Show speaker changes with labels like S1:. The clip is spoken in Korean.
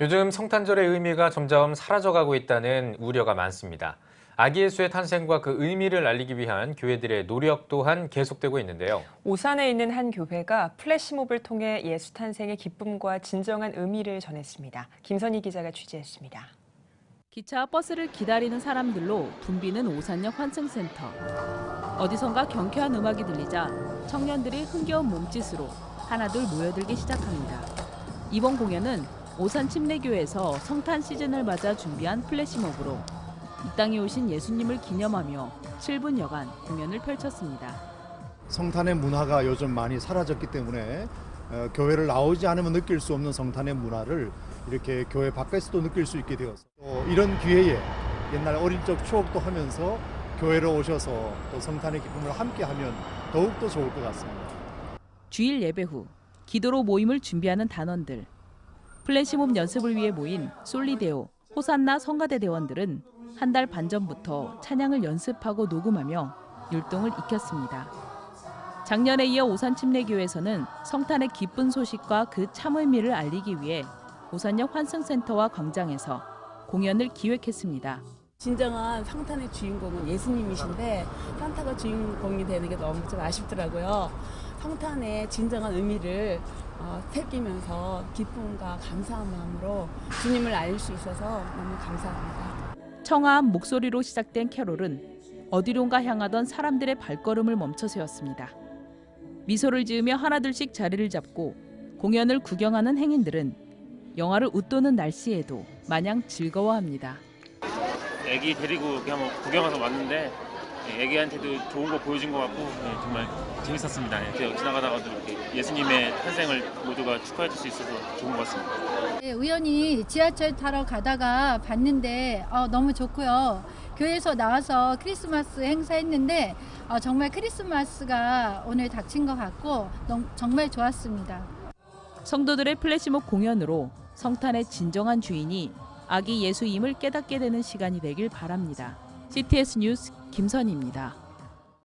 S1: 요즘 성탄절의 의미가 점점 사라져가고 있다는 우려가 많습니다. 아기 예수의 탄생과 그 의미를 알리기 위한 교회들의 노력 또한 계속되고 있는데요.
S2: 오산에 있는 한 교회가 플래시몹을 통해 예수 탄생의 기쁨과 진정한 의미를 전했습니다. 김선희 기자가 취재했습니다.
S3: 기차와 버스를 기다리는 사람들로 붐비는 오산역 환승센터. 어디선가 경쾌한 음악이 들리자 청년들이 흥겨운 몸짓으로 하나둘 모여들기 시작합니다. 이번 공연은 오산 침례교회에서 성탄 시즌을 맞아 준비한 플래시몹으로 이 땅에 오신 예수님을 기념하며 7분여간 공연을 펼쳤습니다.
S4: 성탄의 문화가 요즘 많이 사라졌기 때문에 어, 교회를 나오지 않으면 느낄 수 없는 성탄의 문화를 이렇게 교회 밖에서도 느낄 수 있게 되어서 또 이런 기회에 옛날 어릴 적 추억도 하면서 교회로 오셔서 또 성탄의 기쁨을 함께 하면 더욱더 좋을 것 같습니다.
S3: 주일 예배 후 기도로 모임을 준비하는 단원들. 플래시몹 연습을 위해 모인 솔리데오, 호산나 성가대 대원들은 한 달 반 전부터 찬양을 연습하고 녹음하며 율동을 익혔습니다. 작년에 이어 오산 침례교회에서는 성탄의 기쁜 소식과 그 참 의미를 알리기 위해 오산역 환승센터와 광장에서 공연을 기획했습니다.
S5: 진정한 성탄의 주인공은 예수님이신데 산타가 주인공이 되는 게 너무 좀 아쉽더라고요. 성탄의 진정한 의미를 어, 새기면서 기쁨과 감사한 마음으로 주님을 알릴 수 있어서 너무 감사합니다.
S3: 청아한 목소리로 시작된 캐롤은 어디론가 향하던 사람들의 발걸음을 멈춰 세웠습니다. 미소를 지으며 하나둘씩 자리를 잡고 공연을 구경하는 행인들은 영화를 웃도는 날씨에도 마냥 즐거워합니다.
S6: 애기 데리고 이렇게 한번 구경 와서 왔는데 예, 애기한테도 좋은 거 보여준 것 같고 예, 정말 재밌었습니다. 예, 그냥 지나가다가도 이렇게 예수님의 탄생을 모두가 축하해 줄 수 있어서 좋은 것 같습니다.
S7: 네, 우연히 지하철 타러 가다가 봤는데 어, 너무 좋고요. 교회에서 나와서 크리스마스 행사했는데 어, 정말 크리스마스가 오늘 닥친 것 같고 너무, 정말 좋았습니다.
S3: 성도들의 플래시몹 공연으로 성탄의 진정한 주인이 아기 예수임을 깨닫게 되는 시간이 되길 바랍니다. CTS 뉴스 김선희입니다.